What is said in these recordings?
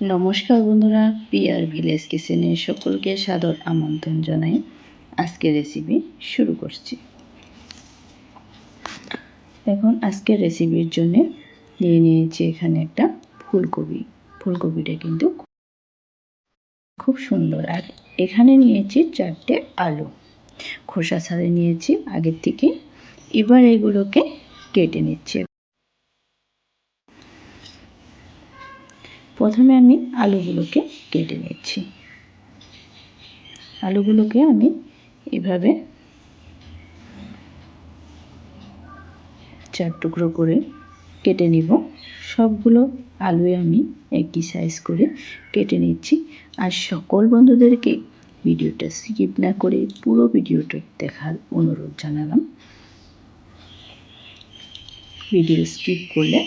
নমস্কার বন্ধুরা peer village কিচেনে সকলকে সাদর আমন্ত্রণ জানাই। আজকের রেসিপি শুরু করছি। এখন আজকের রেসিপির জন্য নিয়ে নিয়েছি এখানে একটা ফুলকপি। ফুলকপিটা কিন্তু খুব সুন্দর। আর এখানে নিয়েছি চারটে আলু। খোসা ছাড়ে নিয়েছি আগের থেকে। এবার এগুলোকে কেটে নিচ্ছি। প্রথমে আমি আলুগুলোকে কেটে নিচ্ছি। আলুগুলোকে আমি এভাবে চার টুকরো করে কেটে নিব। সবগুলো আলুয়ে আমি একই সাইজ করে কেটে নিচ্ছি। আর সকল বন্ধুদেরকে ভিডিওটা স্কিপ না করে পুরো ভিডিওটা দেখার অনুরোধ জানালাম। ভিডিও স্কিপ করলে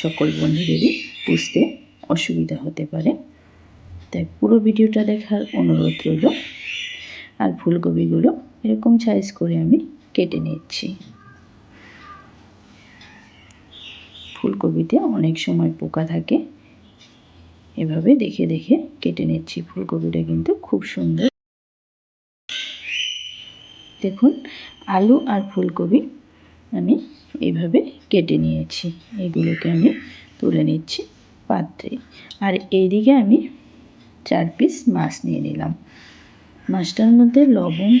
সকল বন্ধুদেরই বুঝতে অসুবিধা হতে পারে। তাই পুরো ভিডিওটা দেখার অনুরোধ রইল। আর ফুলকপিগুলো এরকম সাইজ করে আমি কেটে নিচ্ছি। ফুলকপিতে অনেক সময় পোকা থাকে। এভাবে দেখে দেখে কেটে নিচ্ছি। ফুলকপিটা কিন্তু খুব সুন্দর। দেখুন, আলু আর ফুলকপি আমি এইভাবে কেটে নিয়েছি। এগুলোকে আমি তুলে নিচ্ছি। পাত্রে আর এইদিকে আমি চার পিস মাছ নিয়ে নিলাম। মাছটার মধ্যে লবণ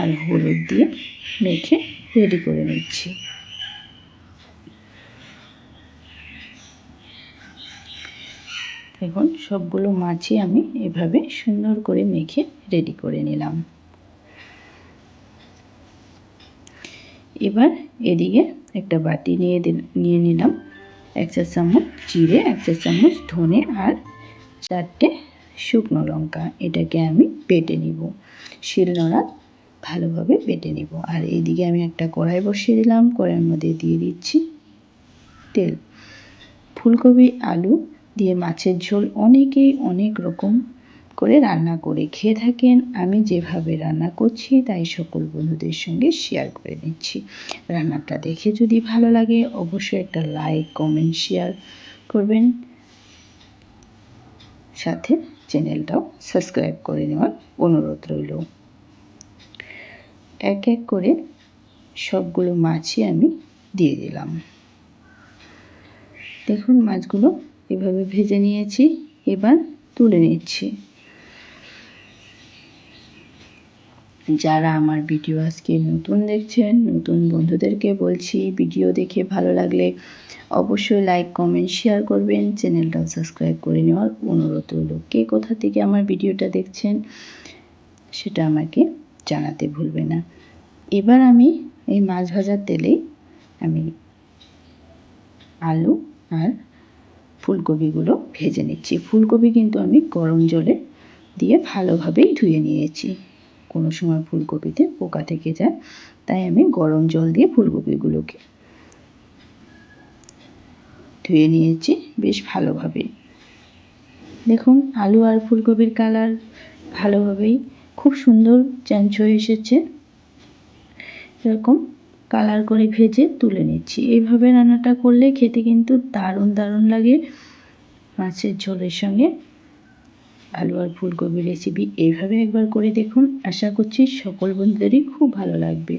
আর হলুদ দিয়ে মেখে রেডি করে নিচ্ছি। এখন সবগুলো মাছই আমি এভাবে সুন্দর করে মেখে রেডি করে নিলাম। এবার এদিকে একটা বাটি নিয়ে নিয়ে নিলাম। এক চা চামচ জিরে, এক চা চামচ ধনে আর চারটে শুকনো লঙ্কা। এটাকে আমি বেটে নিব। শিলনোড়া ভালোভাবে বেটে নিব। আর এদিকে আমি একটা কড়াই বসিয়ে দিলাম। কড়াইয়ের মধ্যে দিয়ে দিচ্ছি তেল। ফুলকপি, আলু দিয়ে মাছের ঝোল অনেকেই অনেক রকম করে রান্না করে খেয়ে থাকেন। আমি যেভাবে রান্না করছি, তাই সকল বন্ধুদের সঙ্গে শেয়ার করে নিচ্ছি। রান্নাটা দেখে যদি ভালো লাগে, অবশ্যই একটা লাইক কমেন্ট শেয়ার করবেন। সাথে চ্যানেলটাও সাবস্ক্রাইব করে নেওয়ার অনুরোধ রইল। এক এক করে সবগুলো মাছই আমি দিয়ে দিলাম। দেখুন, মাছগুলো এভাবে ভেজে নিয়েছি। এবার তুলে নিচ্ছি। যারা আমার ভিডিও আজকে নতুন দেখছেন, নতুন বন্ধুদেরকে বলছি, ভিডিও দেখে ভালো লাগলে অবশ্যই লাইক কমেন্ট শেয়ার করবেন। চ্যানেলটাও সাবস্ক্রাইব করে নেওয়ার অনুরোধ রইল। কে কোথা থেকে আমার ভিডিওটা দেখছেন, সেটা আমাকে জানাতে ভুলবে না। এবার আমি এই মাছ ভাজার তেলেই আমি আলু আর ফুলকপিগুলো ভেজে নিচ্ছি। ফুলকপি কিন্তু আমি গরম জলে দিয়ে ভালোভাবেই ধুয়ে নিয়েছি। কোনো সময় ফুলকপিতে পোকা থেকে যায়, তাই আমি গরম জল দিয়ে ফুলকপিগুলোকে ধুয়ে নিয়েছি বেশ ভালোভাবে দেখুন, আলু আর ফুলকপির কালার ভালোভাবেই খুব সুন্দর চ্যাঞ্চ হয়ে এসেছে। এরকম কালার করে ভেজে তুলে নিচ্ছি। এইভাবে রান্নাটা করলে খেতে কিন্তু দারুণ দারুণ লাগে মাছের ঝোলের সঙ্গে। আলু আর ফুলকপি রেসিপি এইভাবে একবার করে দেখুন। আশা করছি সকল বন্ধুদেরই খুব ভালো লাগবে।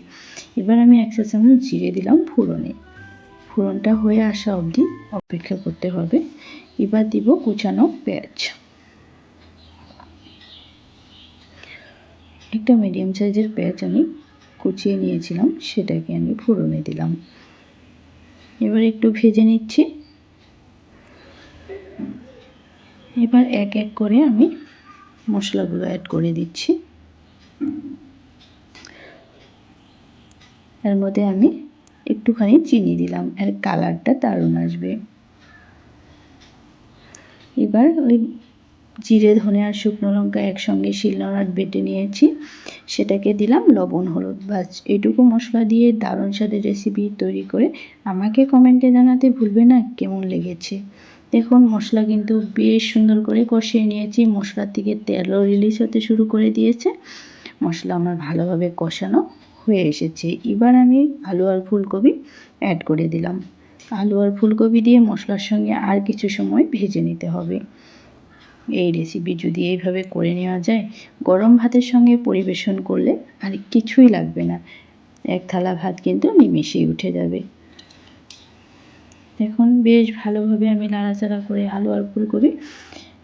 এবার আমি একশো চামচ জিরে দিলাম ফোড়নে। ফোড়নটা হয়ে আসা অবধি অপেক্ষা করতে হবে। এবার দিব কুচানো পেঁয়াজ। একটা মিডিয়াম সাইজের পেঁয়াজ আমি কুচিয়ে নিয়েছিলাম, সেটাকে আমি ফোড়নে দিলাম। এবার একটু ভেজে নিচ্ছি। এবার এক এক করে আমি মশলাগুলো অ্যাড করে দিচ্ছি। এর মধ্যে আমি একটুখানি চিনি দিলাম, এর কালারটা দারুণ আসবে। এবার ওই জিরে, ধনে আর শুকনো লঙ্কা একসঙ্গে শিলনোড়ার বেটে নিয়েছি। সেটাকে দিলাম লবণ, হলুদ, বাস। এটুকু মশলা দিয়ে দারুণ স্বাদের রেসিপি তৈরি করে আমাকে কমেন্টে জানাতে ভুলবে না, কেমন লেগেছে? দেখুন, মশলা কিন্তু বেশ সুন্দর করে কষিয়ে নিয়েছি। মশলার থেকে তেলও রিলিজ হতে শুরু করে দিয়েছে। মশলা আমার ভালোভাবে কষানো হয়ে এসেছে। এবার আমি আলু আর ফুলকপি অ্যাড করে দিলাম। আলু আর ফুলকপি দিয়ে মশলার সঙ্গে আর কিছু সময় ভেজে নিতে হবে। এই রেসিপি যদি এইভাবে করে নেওয়া যায়, গরম ভাতের সঙ্গে পরিবেশন করলে আর কিছুই লাগবে না। এক থালা ভাত কিন্তু নিমেষেই উঠে যাবে। দেখুন বেশ ভালোভাবে আমি নাড়াচাড়া করে আলু আর ফুলকপি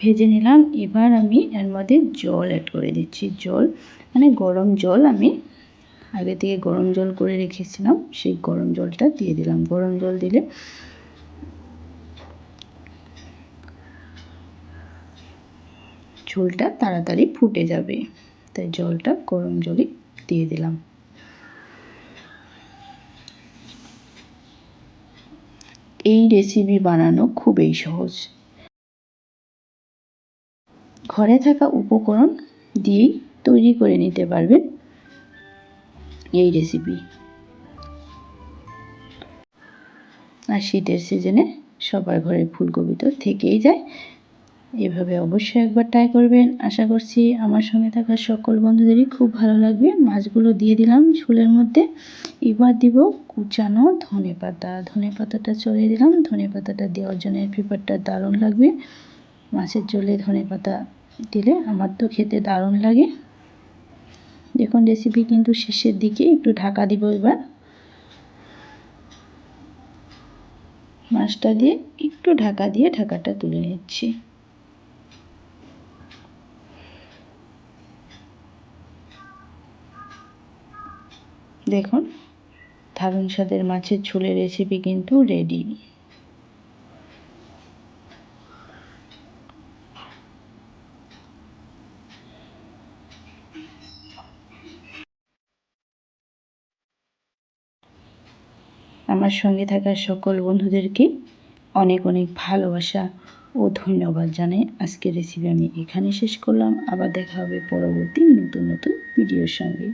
ভেজে নিলাম। এবার আমি এর মধ্যে জল অ্যাড করে দিচ্ছি। জল মানে গরম জল আমি আগে থেকে গরম জল করে রেখেছিলাম, সেই গরম জলটা দিয়ে দিলাম। গরম জল দিলে ঝোলটা তাড়াতাড়ি ফুটে যাবে। তাই জলটা গরম জলই দিয়ে দিলাম। এই রেসিপি বানানো খুবই সহজ। ঘরে থাকা উপকরণ দিয়েই তৈরি করে নিতে পারবেন এই রেসিপি আর শীতের সিজনে সবার ঘরে ফুলকপি তো থেকেই যায়। এভাবে অবশ্যই একবার ট্রাই করবেন। আশা করছি আমার সঙ্গে থাকা সকল বন্ধুদেরই খুব ভালো লাগবে। মাছগুলো দিয়ে দিলাম ঝোলের মধ্যে। এবার দিব কুচানো ধনে পাতা। ধনে পাতাটা চড়িয়ে দিলাম। ধনে পাতাটা দেওয়ার জন্য পেপারটা দারুণ লাগবে। মাছের ঝোলে ধনে পাতা দিলে আমার তো খেতে দারুণ লাগে। দেখুন রেসিপি কিন্তু শেষের দিকে একটু ঢাকা দিব এবার। মাছটা দিয়ে একটু ঢাকা দিয়ে ঢাকাটা তুলে নিচ্ছি। দেখুন দারুণ স্বাদের মাছের ঝোলের রেসিপি কিন্তু রেডি আমার সঙ্গে থাকা সকল বন্ধুদেরকে অনেক অনেক ভালোবাসা ও ধন্যবাদ জানাই। আজকের রেসিপি আমি এখানে শেষ করলাম। আবার দেখা হবে পরবর্তী নতুন নতুন ভিডিওর সঙ্গে।